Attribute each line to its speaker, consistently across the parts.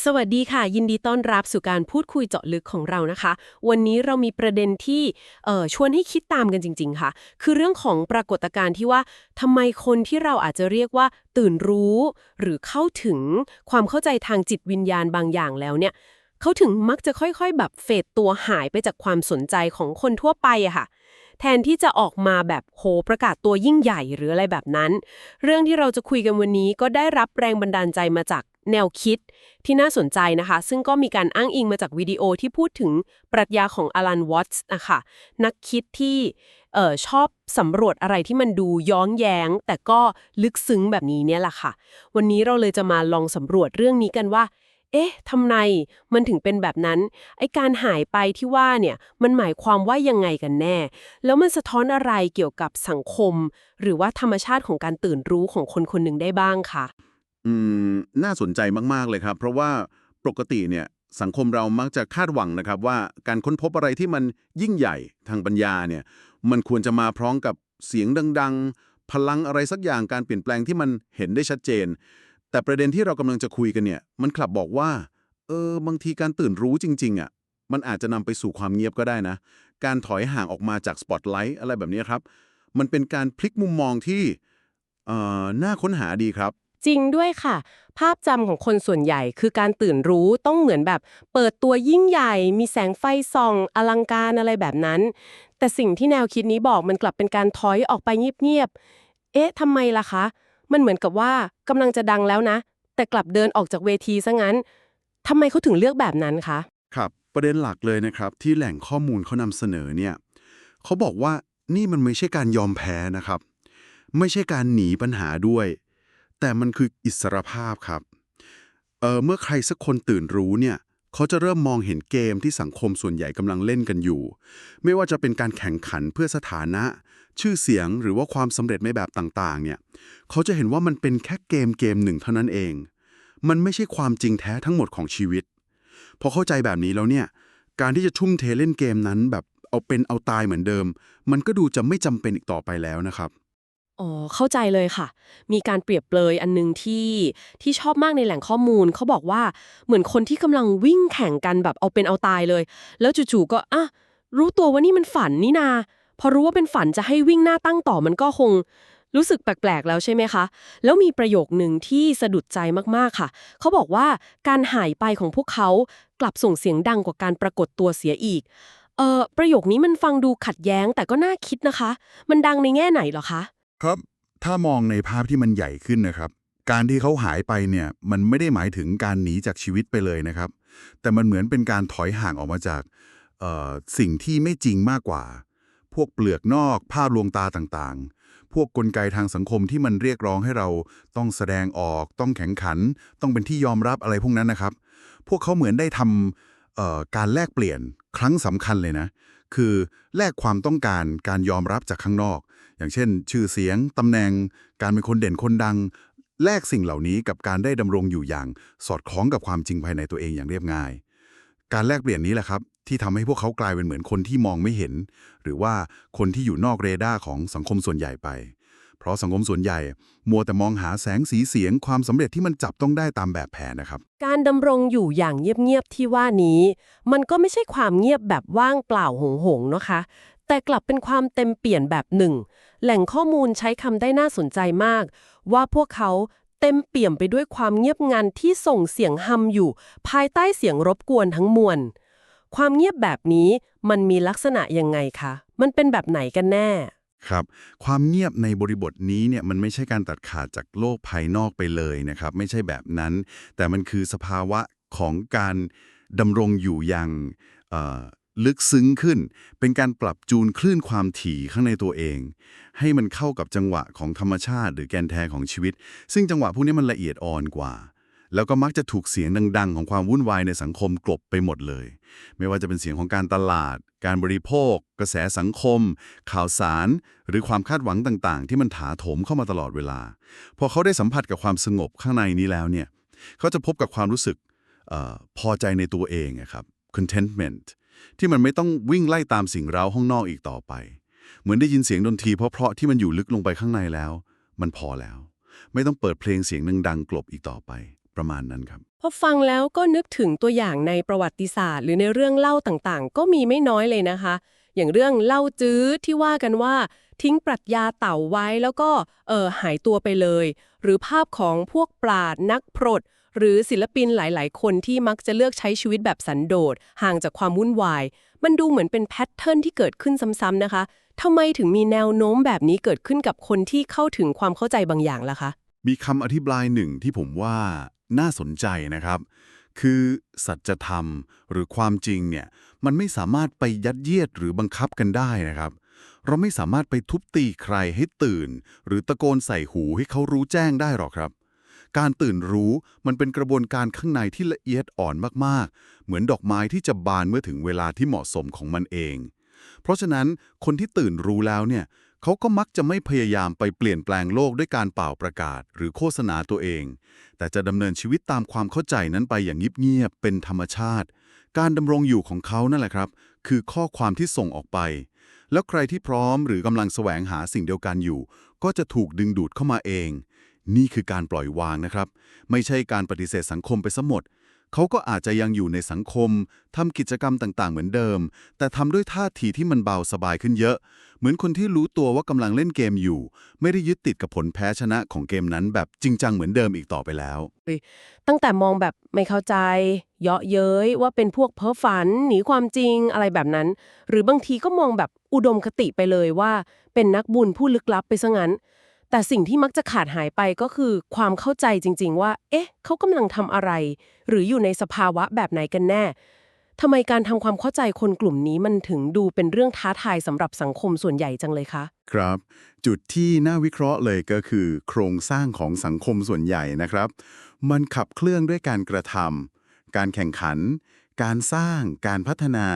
Speaker 1: สวัสดีค่ะ ยินดีต้อนรับสู่การพูดคุยเจาะลึกของเรานะคะ วันนี้เรามีประเด็นที่เอ่อชวนให้คิดตามกันจริง ๆ ค่ะ คือเรื่องของปรากฏการณ์ที่ว่าทำไมคนที่เราอาจจะเรียกว่า ตื่นรู้ หรือเข้าถึงความเข้าใจทางจิตวิญญาณบางอย่างแล้วเนี่ยเขาถึงมักจะค่อยๆ แบบเฟดตัวหายไปจากความสนใจของคนทั่วไปอะค่ะ แทนที่จะออกมาแบบโหประกาศตัวยิ่งใหญ่หรืออะไรแบบนั้น เรื่องที่เราจะคุยกันวันนี้ก็ได้รับแรงบันดาลใจมาจากแนวคิดที่น่าสนใจนะคะ ซึ่งก็มีการอ้างอิงมาจากวิดีโอที่พูดถึงปรัชญาของอลันวอตส์นะคะนักคิดที่เอ่อชอบสำรวจอะไรที่มันดูย้อนแย้ง แต่ก็ลึกซึ้งแบบนี้เนี่ยแหละค่ะ วันนี้เราเลยจะมาลองสำรวจเรื่องนี้กันว่า เอ๊ะทำไมมันถึงเป็นแบบนั้น ไอการหายไปที่ว่าเนี่ย มันหมายความว่ายังไงกันแน่ แล้วมันสะท้อนอะไรเกี่ยวกับสังคม หรือว่าธรรมชาติของการตื่นรู้ของคนคนหนึ่งได้บ้างคะ
Speaker 2: อืม น่าสนใจมาก ๆ เลยครับ เพราะว่าปกติเนี่ย สังคมเรามักจะคาดหวังนะครับ ว่าการค้นพบอะไรที่มันยิ่งใหญ่ทางปัญญาเนี่ย มันควรจะมาพร้อมกับเสียงดัง ๆ พลังอะไรสักอย่างการเปลี่ยนแปลงที่มันเห็นได้ชัดเจน แต่ประเด็นที่เรากำลังจะคุยกันเนี่ย มันกลับบอกว่า เออ บางทีการตื่นรู้จริง ๆอะ มันอาจจะนำไปสู่ความเงียบก็ได้นะ การถอยห่างออกมาจากสปอตไลท์อะไรแบบนี้ครับ มันเป็นการพลิกมุมมองที่เอ่อน่าค้นหาดีครับ
Speaker 1: จริงด้วยค่ะ ภาพจำของคนส่วนใหญ่ คือการตื่นรู้ต้องเหมือนแบบ เปิดตัวยิ่งใหญ่ มีแสงไฟส่อง อลังการอะไรแบบนั้น แต่สิ่งที่แนวคิดนี้บอกมันกลับเป็นการถอยออกไปเงียบๆเอ๊ะทำไมล่ะคะ มันเหมือนกับว่ากำลังจะดังแล้วนะ แต่กลับเดินออกจากเวทีซะงั้นทำไมเขาถึงเลือกแบบนั้นคะ
Speaker 2: ครับ ประเด็นหลักเลยนะครับ ที่แหล่งข้อมูลเขานำเสนอเนี่ยเขาบอกว่านี่มันไม่ใช่การยอมแพ้นะครับ ไม่ใช่การหนีปัญหาด้วย แต่มันคืออิสรภาพครับเออเมื่อใครสักคนตื่นรู้เนี่ยเขาจะเริ่มมองเห็นเกมที่สังคมส่วนใหญ่กำลังเล่นกันอยู่ ไม่ว่าจะเป็นการแข่งขันเพื่อสถานะ ชื่อเสียงหรือว่าความสำเร็จในแบบต่างๆ เนี่ยเขาจะเห็นว่ามันเป็นแค่เกมเกมหนึ่งเท่านั้นเอง มันไม่ใช่ความจริงแท้ทั้งหมดของชีวิต พอเข้าใจแบบนี้แล้วเนี่ย การที่จะทุ่มเทเล่นเกมนั้นแบบเอาเป็นเอาตายเหมือนเดิม มันก็ดูจะไม่จำเป็นอีกต่อไปแล้วนะครับ
Speaker 1: อ๋อเข้าใจเลยค่ะ มีการเปรียบเปรยอันนึงที่ที่ชอบมากในแหล่งข้อมูลเขาบอกว่าเหมือนคนที่กำลังวิ่งแข่งกันแบบเอาเป็นเอาตายเลย แล้วจู่ๆก็อะรู้ตัวว่านี่มันฝันนี่นา พอรู้ว่าเป็นฝันจะให้วิ่งหน้าตั้งต่อมันก็คง รู้สึกแปลกๆแล้วใช่ไหมคะ แล้วมีประโยคหนึ่งที่สะดุดใจมากๆค่ะ เขาบอกว่าการหายไปของพวกเขากลับส่งเสียงดังกว่าการปรากฏตัวเสียอีก เอ่อประโยคนี้มันฟังดูขัดแย้งแต่ก็น่าคิดนะคะ มันดังในแง่ไหนเหรอคะ
Speaker 3: ครับ ถ้ามองในภาพที่มันใหญ่ขึ้นนะครับ การที่เขาหายไปเนี่ยมันไม่ได้หมายถึงการหนีจากชีวิตไปเลยนะครับ แต่มันเหมือนเป็นการถอยห่างออกมาจากเอ่อสิ่งที่ไม่จริงมากกว่า พวกเปลือกนอก ภาพลวงตาต่างๆ พวกกลไกทางสังคมที่มันเรียกร้องให้เราต้องแสดงออก ต้องแข่งขัน ต้องเป็นที่ยอมรับอะไรพวกนั้นนะครับ พวกเขาเหมือนได้ทำการแลกเปลี่ยนครั้งสำคัญเลยนะ คือแลกความต้องการการยอมรับจากข้างนอก อย่างเช่น ชื่อเสียงตำแหน่ง การเป็นคนเด่นคนดัง แลกสิ่งเหล่านี้กับการได้ดำรงอยู่อย่าง สอดคล้องกับความจริงภายในตัวเองอย่างเรียบง่าย การแลกเปลี่ยนนี้แหละครับ ที่ทำให้พวกเขากลายเป็นเหมือนคนที่มองไม่เห็น หรือว่าคนที่อยู่นอกเรดาร์ของสังคมส่วนใหญ่ไป เพราะสังคมส่วนใหญ่ มัวแต่มองหาแสงสีเสียงความสำเร็จที่มันจับต้องได้ตามแบบแผนนะครับ
Speaker 1: การดำรงอยู่อย่างเงียบ ๆ ที่ว่านี้ มันก็ไม่ใช่ความเงียบแบบว่างเปล่าหงหงนะคะ แต่กลับเป็นความเต็มเปลี่ยนแบบหนึ่ง แหล่งข้อมูลใช้คำได้น่าสนใจมาก ว่าพวกเขาเต็มเปี่ยมไปด้วยความเงียบงันที่ส่งเสียงฮัมอยู่ ภายใต้เสียงรบกวนทั้งมวล ความเงียบแบบนี้มันมีลักษณะยังไงคะ มันเป็นแบบไหนกันแน่
Speaker 3: ครับ ความเงียบในบริบทนี้เนี่ยมันไม่ใช่การตัดขาดจากโลกภายนอกไปเลยนะครับ ไม่ใช่แบบนั้น แต่มันคือสภาวะของการดำรงอยู่อย่างลึกซึ้งขึ้น เป็นการปรับจูนคลื่นความถี่ข้างในตัวเอง ให้มันเข้ากับจังหวะของธรรมชาติ หรือแกนแท้ของชีวิต ซึ่งจังหวะพวกนี้มันละเอียดอ่อนกว่า แล้วก็มักจะถูกเสียงดังๆ ของความวุ่นวายในสังคมกลบไปหมดเลย ไม่ว่าจะเป็นเสียงของการตลาด การบริโภค กระแสสังคม ข่าวสาร หรือความคาดหวังต่างๆ ที่มันถาโถมเข้ามาตลอดเวลา พอเขาได้สัมผัสกับความสงบข้างในนี้แล้วเนี่ยเขาจะพบกับความรู้สึกออพอใจในตัวเองครับ contentment ที่มันไม่ต้องวิ่งไล่ตามสิ่งเร้าห้องนอกอีกต่อไป เหมือนได้ยินเสียงดนตรีเพราะๆที่มันอยู่ลึกลงไปข้างในแล้ว มันพอแล้ว ไม่ต้องเปิดเพลงเสียงดังๆกลบอีกต่อไป
Speaker 2: ประมาณนั้นครับ
Speaker 1: พอฟังแล้วก็นึกถึงตัวอย่างในประวัติศาสตร์ หรือในเรื่องเล่าต่างๆ ก็มีไม่น้อยเลยนะคะ อย่างเรื่องเล่าจื้อที่ว่ากันว่า ทิ้งปรัชญาเต่าไว้แล้วก็เออหายตัวไปเลย หรือภาพของพวกปราดนักพรตหรือศิลปินหลาย ๆ คนที่มักจะเลือกใช้ชีวิตแบบสันโดษห่างจากความวุ่นวาย มันดูเหมือนเป็นแพทเทิร์นที่เกิดขึ้นซ้ำๆนะคะทำไมถึงมีแนวโน้มแบบนี้เกิดขึ้นกับคนที่เข้าถึงความเข้าใจบางอย่างล่ะคะ
Speaker 2: มีคำอธิบายหนึ่งที่ผมว่า น่าสนใจนะครับ คือสัจธรรมหรือความจริงเนี่ยมันไม่สามารถไปยัดเยียดหรือบังคับกันได้นะครับ เราไม่สามารถไปทุบตีใครให้ตื่น หรือตะโกนใส่หูให้เขารู้แจ้งได้หรอกครับ การตื่นรู้มันเป็นกระบวนการข้างในที่ละเอียดอ่อนมากๆ เหมือนดอกไม้ที่จะบานเมื่อถึงเวลาที่เหมาะสมของมันเอง เพราะฉะนั้นคนที่ตื่นรู้แล้วเนี่ย เขาก็มักจะไม่พยายามไปเปลี่ยนแปลงโลกด้วยการเป่าประกาศ หรือโฆษณาตัวเอง แต่จะดำเนินชีวิตตามความเข้าใจนั้นไปอย่างเงียบๆเป็นธรรมชาติ การดำรงอยู่ของเขานั่นแหละครับ คือข้อความที่ส่งออกไป แล้วใครที่พร้อมหรือกำลังแสวงหาสิ่งเดียวกันอยู่ ก็จะถูกดึงดูดเข้ามาเอง นี่คือการปล่อยวางนะครับ ไม่ใช่การปฏิเสธสังคมไปซะหมด เขาก็อาจจะยังอยู่ในสังคมทำกิจกรรมต่าง ๆ เหมือนเดิม แต่ทำด้วยท่าทีที่มันเบาสบายขึ้นเยอะ เหมือนคนที่รู้ตัวว่ากำลังเล่นเกมอยู่ ไม่ได้ยึดติดกับผลแพ้ชนะของเกมนั้นแบบจริงจังเหมือนเดิมอีกต่อไปแล้ว
Speaker 1: ตั้งแต่มองแบบไม่เข้าใจ เยาะเย้ยว่าเป็นพวกเพ้อฝันหนีความจริงอะไรแบบนั้น หรือบางทีก็มองแบบอุดมคติไปเลยว่า เป็นนักบุญผู้ลึกลับไปซะงั้น แต่สิ่งที่มักจะขาดหายไปก็คือความเข้าใจจริง ๆ ว่า เอ๊ะ เขากำลังทำอะไร หรืออยู่ในสภาวะแบบไหนกันแน่ทำไมการทำความเข้าใจคนกลุ่มนี้มันถึงดูเป็นเรื่องท้าทายสำหรับสังคมส่วนใหญ่จังเลยคะ
Speaker 2: ครับ จุดที่น่าวิเคราะห์เลยก็คือ โครงสร้างของสังคมส่วนใหญ่นะครับ มันขับเคลื่อนด้วยการกระทำการแข่งขัน การสร้าง การพัฒนา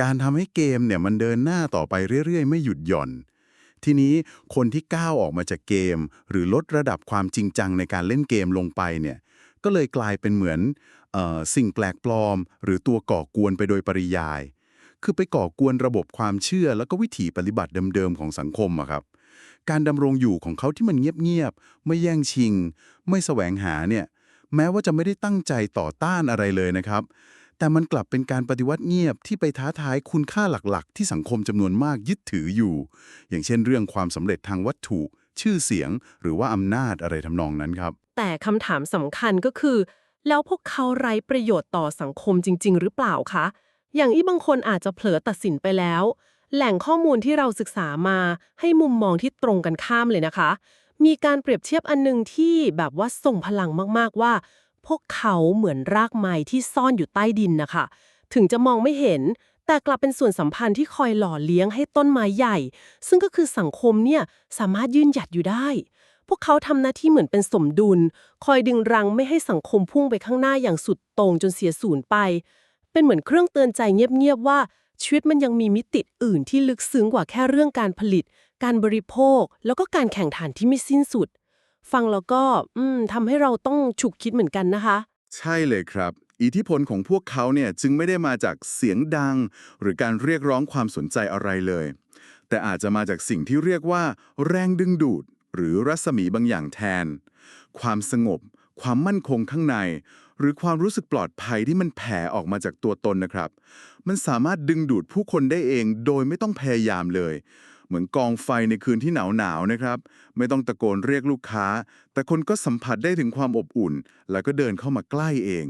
Speaker 2: การทำให้เกมเนี่ยมันเดินหน้าต่อไปเรื่อยๆ ไม่หยุดหย่อน ทีนี้คนที่ก้าวออกมาจากเกม หรือลดระดับความจริงจังในการเล่นเกมลงไปเนี่ยก็เลยกลายเป็นเหมือนออสิ่งแปลกปลอม หรือตัวก่อกวนไปโดยปริยาย คือไปก่อกวนระบบความเชื่อ แล้วก็วิถีปฏิบัติเดิมๆของสังคมอะครับการดำรงอยู่ของเขาที่มันเงียบๆ ไม่แย่งชิง ไม่แสวงหาเนี่ย แม้ว่าจะไม่ได้ตั้งใจต่อต้านอะไรเลยนะครับ แต่มันกลับเป็นการปฏิวัติเงียบที่ไปท้าทายคุณค่าหลักๆ ที่สังคมจำนวนมากยึดถืออยู่ อย่างเช่นเรื่องความสำเร็จทางวัตถุ ชื่อเสียง หรือว่าอำนาจอะไรทำนองนั้นครับ
Speaker 1: แต่คำถามสำคัญก็คือ แล้วพวกเขาไร้ประโยชน์ต่อสังคมจริง ๆ หรือเปล่าคะ อย่างที่บางคนอาจจะเผลอตัดสินไปแล้ว แหล่งข้อมูลที่เราศึกษามาให้มุมมองที่ตรงกันข้ามเลยนะคะ มีการเปรียบเทียบอันหนึงที่แบบว่าส่งพลังมากๆว่า พวกเขาเหมือนรากไม้ที่ซ่อนอยู่ใต้ดินนะคะ ถึงจะมองไม่เห็น แต่กลับเป็นส่วนสัมพันธ์ที่คอยหล่อเลี้ยงให้ต้นไม้ใหญ่ ซึ่งก็คือสังคมเนี่ยสามารถยืนหยัดอยู่ได้ พวกเขาทำหน้าที่เหมือนเป็นสมดุล คอยดึงรังไม่ให้สังคมพุ่งไปข้างหน้าอย่างสุดต่งจนเสียศูนย์ไป เป็นเหมือนเครื่องเตือนใจเงียบๆว่าชีวิตมันยังมีมิติอื่นที่ลึกซึ้งกว่าแค่เรื่องการผลิต การบริโภค แล้วก็การแข่งขันที่ไม่สิ้นสุด ฟังแล้วก็อืมทำให้เราต้องฉุกคิดเหมือนกันนะคะ
Speaker 2: ใช่เลยครับ อิทธิพลของพวกเขาเนี่ยจึงไม่ได้มาจากเสียงดัง หรือการเรียกร้องความสนใจอะไรเลย แต่อาจจะมาจากสิ่งที่เรียกว่า แรงดึงดูด หรือรัศมีบางอย่างแทน ความสงบ ความมั่นคงข้างใน หรือความรู้สึกปลอดภัยที่มันแผ่ออกมาจากตัวตนนะครับ มันสามารถดึงดูดผู้คนได้เองโดยไม่ต้องพยายามเลย เหมือนกองไฟในคืนที่หนาวหนาวนะครับ ไม่ต้องตะโกนเรียกลูกค้า แต่คนก็สัมผัสได้ถึงความอบอุ่น แล้วก็เดินเข้ามาใกล้เอง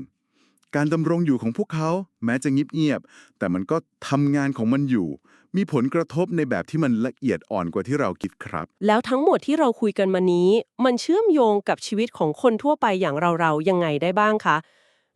Speaker 2: การดำรงอยู่ของพวกเขาแม้จะเงียบๆแต่มันก็ทำงานของมันอยู่ มีผลกระทบในแบบที่มันละเอียดอ่อนกว่าที่เราคิดครับ
Speaker 1: แล้วทั้งหมดที่เราคุยกันมานี้ มันเชื่อมโยงกับชีวิตของคนทั่วไปอย่างเราๆยังไงได้บ้างคะ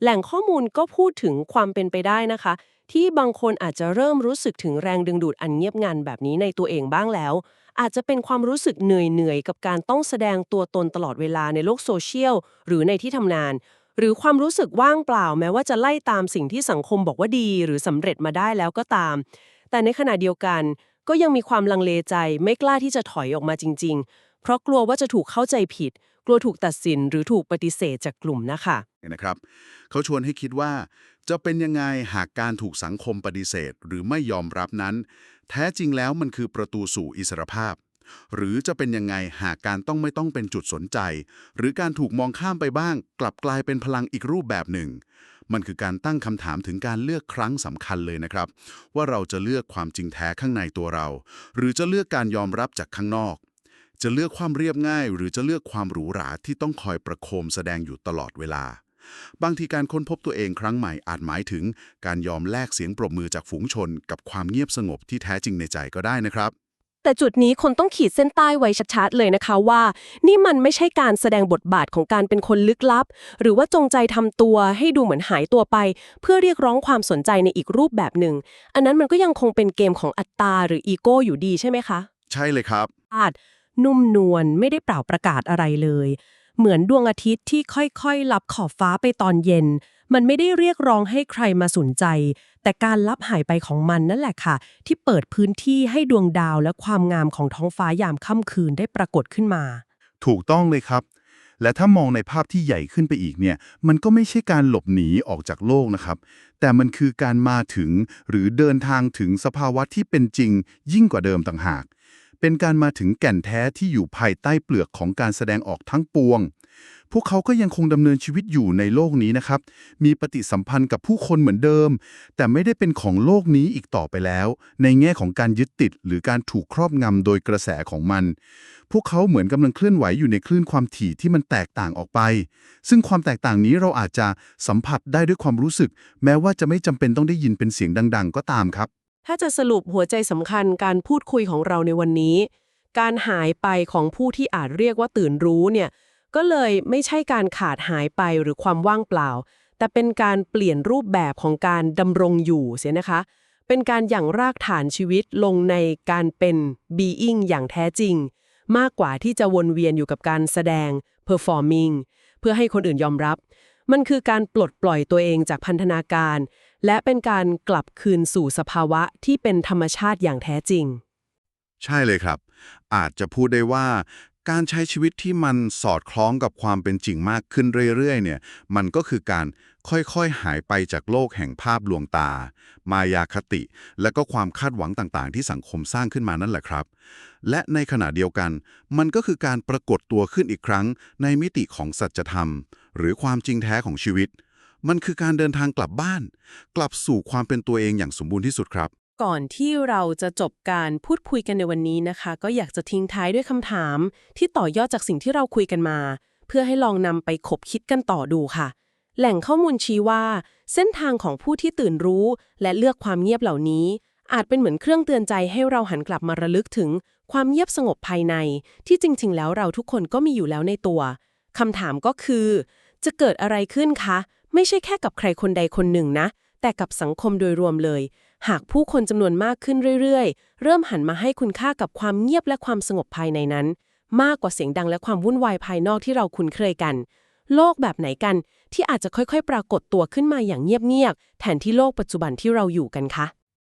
Speaker 1: แหล่งข้อมูลก็พูดถึงความเป็นไปได้นะคะ ที่บางคนอาจจะเริ่มรู้สึกถึงแรงดึงดูดอันเงียบงันแบบนี้ในตัวเองบ้างแล้ว อาจจะเป็นความรู้สึกเหนื่อยๆ กับการต้องแสดงตัวตนตลอดเวลาในโลกโซเชียล หรือในที่ทำงาน หรือความรู้สึกว่างเปล่าแม้ว่าจะไล่ตามสิ่งที่สังคมบอกว่าดี หรือสำเร็จมาได้แล้วก็ตาม แต่ในขณะเดียวกัน ก็ยังมีความลังเลใจไม่กล้าที่จะถอยออกมาจริง ๆ เพราะกลัวว่าจะถูกเข้าใจผิด กลัวถูกตัดสินหรือถูกปฏิเสธจากกลุ่มนะคะ
Speaker 2: นะครับเขาชวนให้คิดว่า จะเป็นยังไงหากการถูกสังคมปฏิเสธ หรือไม่ยอมรับนั้น แท้จริงแล้วมันคือประตูสู่อิสรภาพ หรือจะเป็นยังไงหากการต้องไม่ต้องเป็นจุดสนใจ หรือการถูกมองข้ามไปบ้าง กลับกลายเป็นพลังอีกรูปแบบหนึ่ง มันคือการตั้งคำถามถึงการเลือกครั้งสำคัญเลยนะครับ ว่าเราจะเลือกความจริงแท้ข้างในตัวเรา หรือจะเลือกการยอมรับจากข้างนอก จะเลือกความเรียบง่าย หรือจะเลือกความหรูหราที่ต้องคอยประโคมแสดงอยู่ตลอดเวลา บางทีการค้นพบตัวเองครั้งใหม่อาจหมายถึง การยอมแลกเสียงปรบมือจากฝูงชน กับความเงียบสงบที่แท้จริงในใจก็ได้นะครับ
Speaker 1: แต่จุดนี้คนต้องขีดเส้นใต้ไว้ชัดๆเลยนะคะว่า นี่มันไม่ใช่การแสดงบทบาทของการเป็นคนลึกลับ หรือว่าจงใจทำตัวให้ดูเหมือนหายตัวไป เพื่อเรียกร้องความสนใจในอีกรูปแบบหนึ่ง อันนั้นมันก็ยังคงเป็นเกมของอัตตาหรืออีโก้อยู่ดีใช่ไหมคะ
Speaker 2: ใช่เลยครับ
Speaker 1: อาจนุ่มนวลไม่ได้เปล่าประกาศอะไรเลย เหมือนดวงอาทิตย์ที่ค่อยๆลับขอบฟ้าไปตอนเย็น มันไม่ได้เรียกร้องให้ใครมาสนใจ แต่การลับหายไปของมันนั่นแหละค่ะ ที่เปิดพื้นที่ให้ดวงดาวและความงามของท้องฟ้ายามค่ำคืนได้ปรากฏขึ้นมา
Speaker 3: ถูกต้องเลยครับ และถ้ามองในภาพที่ใหญ่ขึ้นไปอีกเนี่ย มันก็ไม่ใช่การหลบหนีออกจากโลกนะครับ แต่มันคือการมาถึงหรือเดินทางถึงสภาวะที่เป็นจริงยิ่งกว่าเดิมต่างหาก เป็นการมาถึงแก่นแท้ที่อยู่ภายใต้เปลือกของการแสดงออกทั้งปวง พวกเขาก็ยังคงดำเนินชีวิตอยู่ในโลกนี้นะครับ มีปฏิสัมพันธ์กับผู้คนเหมือนเดิม แต่ไม่ได้เป็นของโลกนี้อีกต่อไปแล้ว ในแง่ของการยึดติดหรือการถูกครอบงำโดยกระแสของมัน พวกเขาเหมือนกำลังเคลื่อนไหวอยู่ในคลื่นความถี่ที่มันแตกต่างออกไป ซึ่งความแตกต่างนี้เราอาจจะสัมผัสได้ด้วยความรู้สึก แม้ว่าจะไม่จำเป็นต้องได้ยินเป็นเสียงดัง ๆ ก็ตามครับ
Speaker 1: ถ้าจะสรุปหัวใจสำคัญการพูดคุยของเราในวันนี้ การหายไปของผู้ที่อาจเรียกว่าตื่นรู้เนี่ยก็เลยไม่ใช่การขาดหายไปหรือความว่างเปล่า แต่เป็นการเปลี่ยนรูปแบบของการดำรงอยู่เสียนะคะ เป็นการหยั่งรากฐานชีวิตลงในการเป็น being อย่างแท้จริง มากกว่าที่จะวนเวียนอยู่กับการแสดง performing เพื่อให้คนอื่นยอมรับ มันคือการปลดปล่อยตัวเองจากพันธนาการ และเป็นการกลับคืนสู่สภาวะที่เป็นธรรมชาติอย่างแท้จริง
Speaker 2: ใช่เลยครับ อาจจะพูดได้ว่า การใช้ชีวิตที่มันสอดคล้องกับความเป็นจริงมากขึ้นเรื่อยๆ เนี่ย มันก็คือการค่อยๆ หายไปจากโลกแห่งภาพลวงตา มายาคติ และก็ความคาดหวังต่างๆ ที่สังคมสร้างขึ้นมานั่นแหละครับ และในขณะเดียวกัน มันก็คือการปรากฏตัวขึ้นอีกครั้งในมิติของสัจธรรม หรือความจริงแท้ของชีวิต มันคือการเดินทางกลับบ้าน กลับสู่ความเป็นตัวเองอย่างสมบูรณ์ที่สุดครับ
Speaker 1: ก่อนที่เราจะจบการพูดคุยกันในวันนี้นะคะ ก็อยากจะทิ้งท้ายด้วยคำถาม ที่ต่อยอดจากสิ่งที่เราคุยกันมา เพื่อให้ลองนำไปคบคิดกันต่อดูค่ะ แหล่งข้อมูลชี้ว่า เส้นทางของผู้ที่ตื่นรู้ และเลือกความเงียบเหล่านี้ อาจเป็นเหมือนเครื่องเตือนใจให้เราหันกลับมาระลึกถึง ความเงียบสงบภายใน ที่จริง ๆ แล้วเราทุกคนก็มีอยู่แล้วในตัวคำถามก็คือ จะเกิดอะไรขึ้นคะ ไม่ใช่แค่กับใครคนใดคนหนึ่งนะ แต่กับสังคมโดยรวมเลย หากผู้คนจำนวนมากขึ้นเรื่อยๆ เริ่มหันมาให้คุณค่ากับความเงียบและความสงบภายในนั้น มากกว่าเสียงดังและความวุ่นวายภายนอกที่เราคุ้นเคยกัน โลกแบบไหนกันที่อาจจะค่อยๆ ปรากฏตัวขึ้นมาอย่างเงียบๆแทนที่โลกปัจจุบันที่เราอยู่กันคะ